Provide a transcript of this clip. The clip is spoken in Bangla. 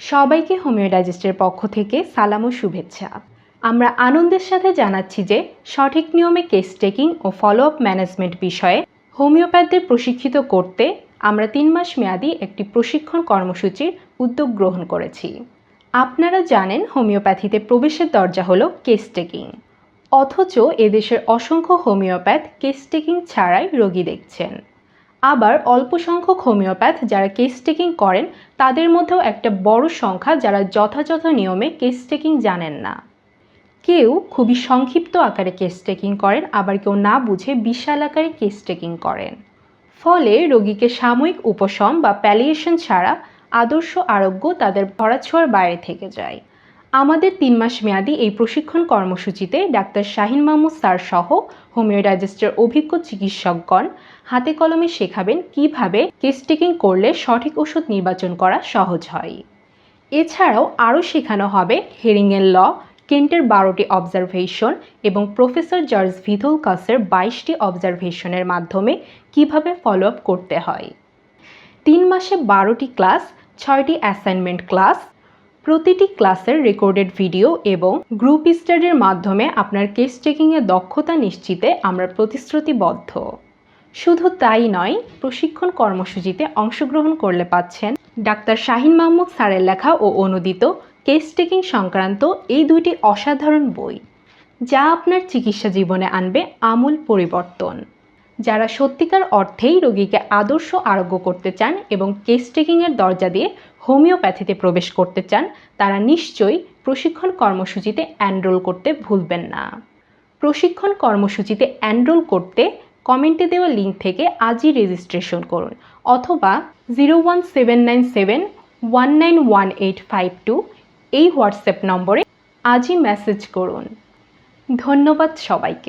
সবাইকে হোমিও ডাইজেস্টের পক্ষ থেকে সালাম ও শুভেচ্ছা। আমরা আনন্দের সাথে জানাচ্ছি যে, সঠিক নিয়মে কেস টেকিং ও ফলো আপ ম্যানেজমেন্ট বিষয়ে হোমিওপ্যাথদের প্রশিক্ষিত করতে আমরা তিন মাস মেয়াদি একটি প্রশিক্ষণ কর্মসূচির উদ্যোগ গ্রহণ করেছি। আপনারা জানেন হোমিওপ্যাথিতে প্রবেশের দরজা হলো কেস টেকিং অথচ এদেশের অসংখ্য হোমিওপ্যাথ কেস টেকিং ছাড়াই রোগী দেখছেন। আবার অল্প সংখ্যক হোমিওপ্যাথ যারা কেস টেকিং করেন, তাদের মধ্যেও একটা বড় সংখ্যা যারা যথাযথ নিয়মে কেস টেকিং জানেন না। কেউ খুবই সংক্ষিপ্ত আকারে কেস টেকিং করেন, আবার কেউ না বুঝে বিশাল আকারে কেস টেকিং করেন। ফলে রোগীকে সাময়িক উপশম বা প্যালিয়েশন ছাড়া আদর্শ আরোগ্য তাদের ধরাছোঁয়ার বাইরে থেকে যায়। আমাদের তিন মাস মেয়াদী এই প্রশিক্ষণ কর্মসূচিতে ডাক্তার শাহিন মাহমুদ স্যার সহ হোমিও ডাইজেস্টের অভিজ্ঞ চিকিৎসকগণ হাতে কলমে শেখাবেন কীভাবে কেস টেকিং করলে সঠিক ওষুধ নির্বাচন করা সহজ হয়। এছাড়াও আরও শেখানো হবে হেরিংয়ের ল, কেন্টের বারোটি অবজারভেশন এবং প্রফেসর জর্জ ভিথলকাসের বাইশটি অবজারভেশনের মাধ্যমে কীভাবে ফলো আপ করতে হয়। তিন মাসে বারোটি ক্লাস, ছয়টি অ্যাসাইনমেন্ট ক্লাস প্রতিটি ক্লাসের রেকর্ডেড ভিডিও এবং গ্রুপ স্টাডির মাধ্যমে আপনার কেস টেকিংয়ের দক্ষতা নিশ্চিতে আমরা প্রতিশ্রুতিবদ্ধ। শুধু তাই নয়, প্রশিক্ষণ কর্মসূচিতে অংশগ্রহণ করলে পাচ্ছেন ডাক্তার শাহিন মাহমুদ স্যারের লেখা ও অনুদিত কেস টেকিং সংক্রান্ত এই দুইটি অসাধারণ বই, যা আপনার চিকিৎসা জীবনে আনবে আমূল পরিবর্তন। যারা সত্যিকার অর্থেই রোগীকে আদর্শ আরোগ্য করতে চান এবং কেস টেকিংয়ের দরজা দিয়ে হোমিওপ্যাথিতে প্রবেশ করতে চান, তারা নিশ্চয়ই প্রশিক্ষণ কর্মসূচিতে অ্যানরোল করতে ভুলবেন না। প্রশিক্ষণ কর্মসূচিতে এনরোল করতে কমেন্টে দেওয়া লিঙ্ক থেকে আজই রেজিস্ট্রেশন করুন অথবা zero one seven nine seven one nine one eight five two এই হোয়াটসঅ্যাপ নম্বরে আজই মেসেজ করুন। ধন্যবাদ সবাইকে।